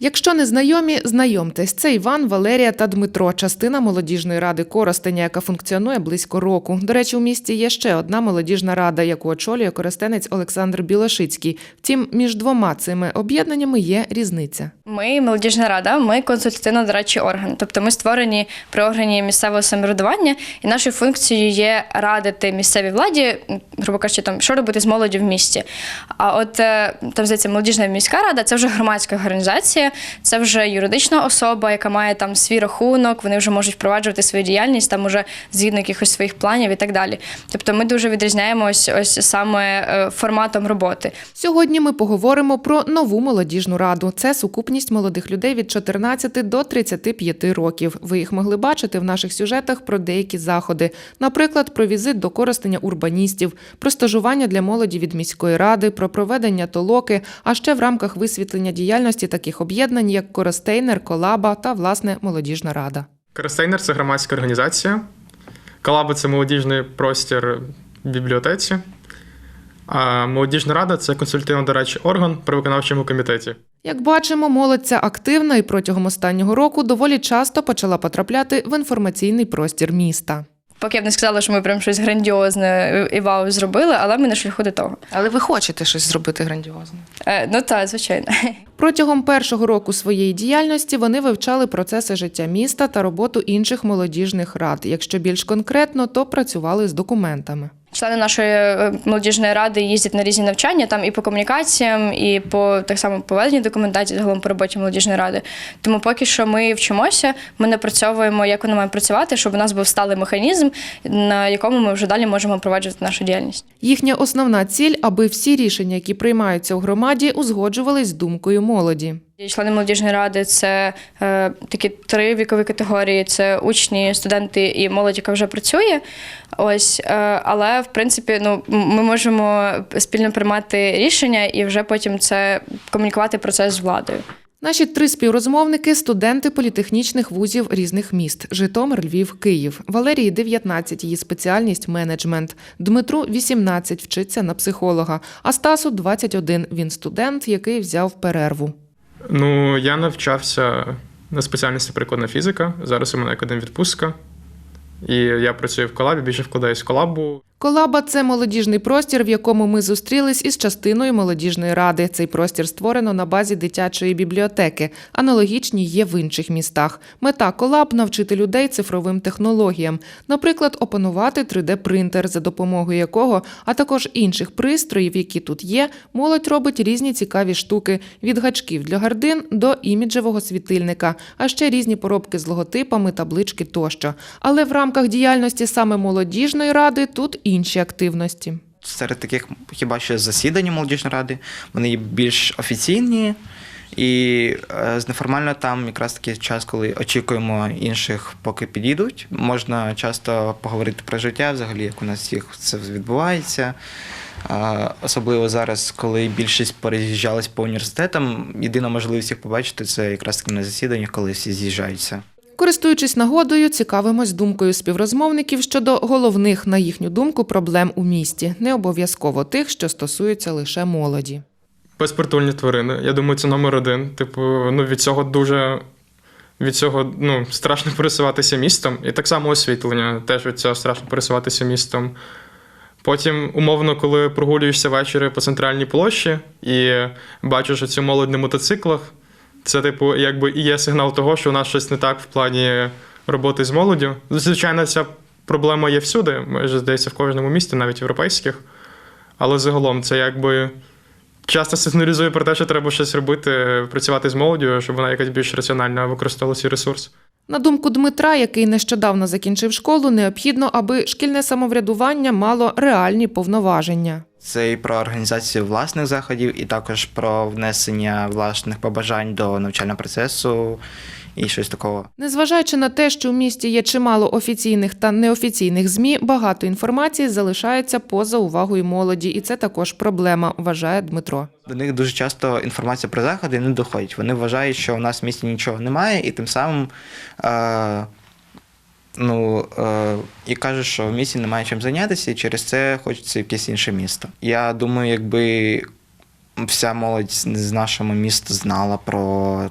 Якщо не знайомі, знайомтесь. Це Іван, Валерія та Дмитро, частина молодіжної ради Коростеня, яка функціонує близько року. До речі, у місті є ще одна молодіжна рада, яку очолює коростенець Олександр Білошицький. Втім, між двома цими об'єднаннями є різниця. Ми молодіжна рада, ми консультативно-дорадчий орган. Тобто ми створені при органі місцевого самоврядування, і нашою функцією є радити місцевій владі, грубо кажучи, там що робити з молоддю в місті. А от е, там здається, молодіжна міська рада це вже громадська організація, це вже юридична особа, яка має там свій рахунок. Вони вже можуть впроваджувати свою діяльність, там уже згідно якихось своїх планів і так далі. Тобто, ми дуже відрізняємось ось саме е, форматом роботи. Сьогодні ми поговоримо про нову молодіжну раду. Це сукупність молодих людей від 14 до 35 років. Ви їх могли бачити в наших сюжетах про деякі заходи, наприклад, про візит до користення урбаністів, про стажування для молоді від міської ради, про проведення толоки, а ще в рамках висвітлення діяльності таких об'єднань, як Коростейнер, Колаба та власне молодіжна рада. Коростейнер це громадська організація. Калаба це молодіжний простір в бібліотеці. А молодіжна рада це консультативно-дорадчий орган при виконавчому комітеті. Як бачимо, молодь ця активна і протягом останнього року доволі часто почала потрапляти в інформаційний простір міста. Поки я б не сказала, що ми прям щось грандіозне і вау зробили, але ми на шляху до того. Але ви хочете щось зробити грандіозне? Е, ну так, звичайно. Протягом першого року своєї діяльності вони вивчали процеси життя міста та роботу інших молодіжних рад. Якщо більш конкретно, то працювали з документами. Члени нашої е, молодіжної ради їздять на різні навчання, там і по комунікаціям, і по так само поведенню документації, загалом по роботі молодіжної ради. Тому поки що ми вчимося, ми напрацьовуємо, як воно має працювати, щоб у нас був сталий механізм, на якому ми вже далі можемо впроваджувати нашу діяльність. Їхня основна ціль, аби всі рішення, які приймаються у громаді, узгоджувались з думкою молоді. Члени молодіжної ради це е, такі три вікові категорії: це учні, студенти і молодь, яка вже працює. Ось, е, але в принципі, ну ми можемо спільно приймати рішення і вже потім це комунікувати процес з владою. Наші три співрозмовники студенти політехнічних вузів різних міст: Житомир, Львів, Київ. Валерії 19, її спеціальність менеджмент. Дмитру 18, вчиться на психолога. А Стасу 21, Він студент, який взяв перерву. Ну, я навчався на спеціальності прикладна фізика. Зараз у мене академ-відпустка. І я працюю в колабі, більше вкладаюсь в колабу. Колаба це молодіжний простір, в якому ми зустрілись із частиною молодіжної ради. Цей простір створено на базі дитячої бібліотеки. Аналогічні є в інших містах. Мета колаб навчити людей цифровим технологіям, наприклад, опанувати 3D-принтер, за допомогою якого, а також інших пристроїв, які тут є, молодь робить різні цікаві штуки від гачків для гардин до іміджевого світильника, а ще різні поробки з логотипами, таблички тощо. Але в рамках діяльності саме молодіжної ради тут інші активності. Серед таких хіба що засідання молодіжної ради, вони більш офіційні. І е, з неформально там якраз такий час, коли очікуємо інших, поки підійдуть. Можна часто поговорити про життя, взагалі, як у нас всіх це відбувається. Особливо зараз, коли більшість переїжджалась по університетам, єдина можливість їх побачити це якраз таки на засіданнях, коли всі з'їжджаються. Користуючись нагодою, цікавимось думкою співрозмовників щодо головних, на їхню думку, проблем у місті, не обов'язково тих, що стосуються лише молоді. Безпритульні тварини. Я думаю, це номер один. Типу, ну від цього дуже. Від цього ну, страшно пересуватися містом. І так само освітлення. Теж від цього страшно пересуватися містом. Потім, умовно, коли прогулюєшся ввечері по центральній площі і бачиш цю молодь на мотоциклах, це, типу, якби і є сигнал того, що у нас щось не так в плані роботи з молоддю. Звичайно, ця проблема є всюди, майже здається, в кожному місті, навіть європейських. Але загалом це якби часто сигналізує про те, що треба щось робити, працювати з молоддю, щоб вона якось більш раціонально використовувала свій ресурс. На думку Дмитра, який нещодавно закінчив школу, необхідно, аби шкільне самоврядування мало реальні повноваження. Це і про організацію власних заходів, і також про внесення власних побажань до навчального процесу і щось такого. Незважаючи на те, що у місті є чимало офіційних та неофіційних змі, багато інформації залишається поза увагою молоді, і це також проблема, вважає Дмитро. До них дуже часто інформація про заходи не доходить. Вони вважають, що у нас в місті нічого немає, і тим самим е, ну, е, і кажуть, що в місті немає чим зайнятися, і через це хочеться якесь інше місто. Я думаю, якби вся молодь з нашого міста знала про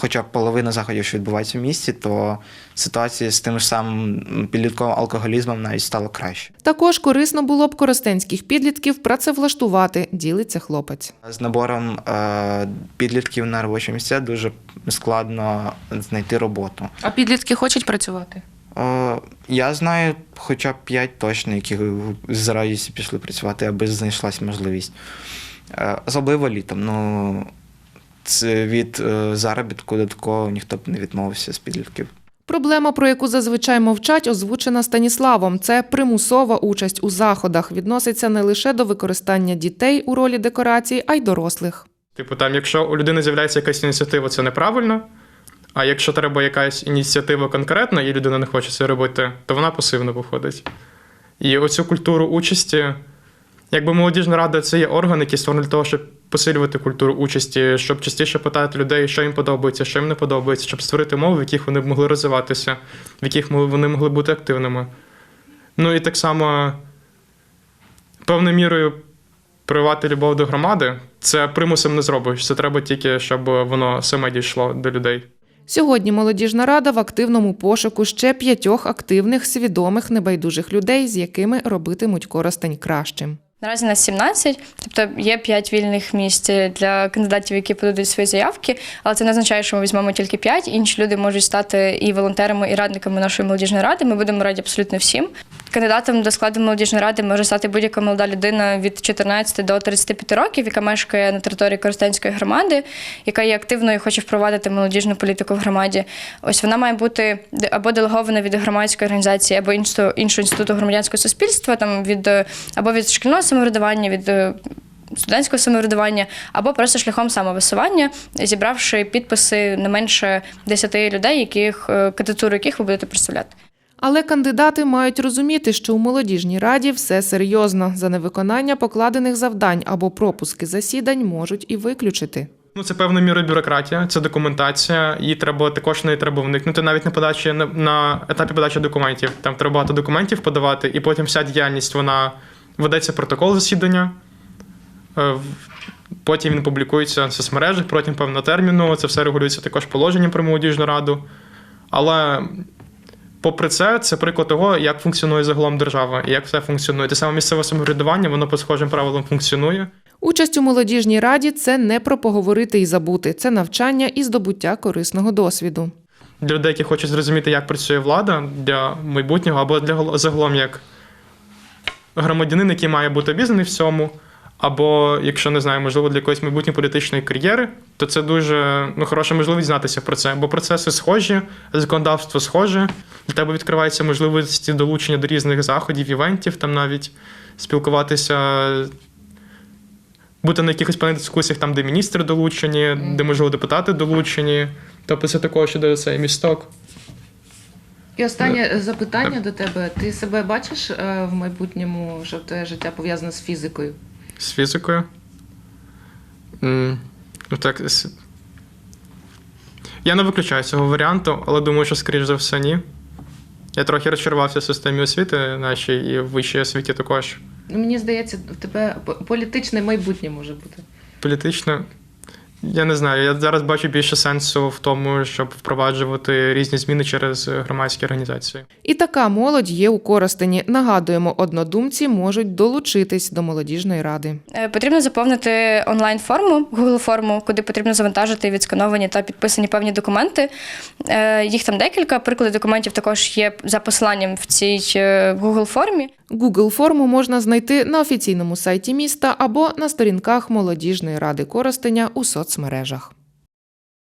хоча б половина заходів, що відбувається в місті, то ситуація з тим ж самим підлітковим алкоголізмом навіть стала краще. Також корисно було б коростенських підлітків працевлаштувати, ділиться хлопець. З набором е, підлітків на робочі місця дуже складно знайти роботу. А підлітки хочуть працювати? Я знаю хоча б п'ять точно, які з радістю пішли працювати, аби знайшлась можливість. Е, особливо літом. Ну, це від е, заробітку до такого ніхто б не відмовився з підлітків. Проблема, про яку зазвичай мовчать, озвучена Станіславом. Це примусова участь у заходах. Відноситься не лише до використання дітей у ролі декорацій, а й дорослих. Типу, там, якщо у людини з'являється якась ініціатива, це неправильно. А якщо треба якась ініціатива конкретна, і людина не хоче це робити, то вона пасивно виходить. І оцю культуру участі, якби молодіжна рада це є орган, який створений для того, щоб посилювати культуру участі, щоб частіше питати людей, що їм подобається, що їм не подобається, щоб створити умови, в яких вони б могли розвиватися, в яких вони могли бути активними. Ну і так само певною мірою привати любов до громади, це примусом не зробиш. Це треба тільки, щоб воно саме дійшло до людей. Сьогодні молодіжна рада в активному пошуку ще п'ятьох активних, свідомих, небайдужих людей, з якими робитимуть Коростень кращим. Наразі нас 17, тобто є 5 вільних місць для кандидатів, які подадуть свої заявки, але це не означає, що ми візьмемо тільки 5. Інші люди можуть стати і волонтерами, і радниками нашої молодіжної ради. Ми будемо раді абсолютно всім. Кандидатом до складу молодіжної ради може стати будь-яка молода людина від 14 до 35 років, яка мешкає на території Коростенської громади, яка є активною і хоче впровадити молодіжну політику в громаді. Ось вона має бути або делегована від громадської організації, або іншого, іншого інституту громадянського суспільства, там від е, або від шкільного самоврядування, від е, студентського самоврядування, або просто шляхом самовисування, зібравши підписи не менше 10 людей, яких е, кандидатуру яких ви будете представляти. Але кандидати мають розуміти, що у молодіжній раді все серйозно. За невиконання покладених завдань або пропуски засідань можуть і виключити. Ну, це певною мірою бюрократія, це документація, її треба також не треба вникнути навіть на подачі на, на етапі подачі документів. Там треба багато документів подавати, і потім вся діяльність вона ведеться протокол засідання. е, Потім він публікується в соцмережах протягом певного терміну. Це все регулюється також положенням про молодіжну раду. Але попри це, це приклад того, як функціонує загалом держава і як все функціонує. Те саме місцеве самоврядування, воно по схожим правилам функціонує. Участь у молодіжній раді це не про поговорити і забути, це навчання і здобуття корисного досвіду. для людей, які хочуть зрозуміти, як працює влада для майбутнього, або для загалом як громадянин, який має бути обізнаний в цьому, або, якщо не знаю, можливо, для якоїсь майбутньої політичної кар'єри, то це дуже ну, хороша можливість знатися про це. Бо процеси схожі, законодавство схоже. Для тебе відкриваються можливості долучення до різних заходів, івентів, там навіть спілкуватися. Бути на якихось певних дискусіях, там, де міністри долучені, де, можливо, депутати долучені. Тобто це також іде цей місток. І останнє запитання до тебе: ти себе бачиш е, в майбутньому, що твоє життя пов'язане з фізикою? З фізикою. М, Ну, так. с- Я не виключаю цього варіанту, але думаю, що, скоріш за все, ні. Я трохи розчарувався в системі освіти нашій і в вищій освіті також. Мені здається, в тебе по- політичне майбутнє може бути. Політично. Я не знаю. Я зараз бачу більше сенсу в тому, щоб впроваджувати різні зміни через громадські організації. І така молодь є у Коростені. Нагадуємо, однодумці можуть долучитись до молодіжної ради. Е, Потрібно заповнити онлайн-форму, Google форму, куди потрібно завантажити відскановані та підписані певні документи. Е, Їх там декілька. Приклади документів також є за посиланням в цій е, Google формі. Google форму можна знайти на офіційному сайті міста або на сторінках молодіжної ради користення у соцмережах.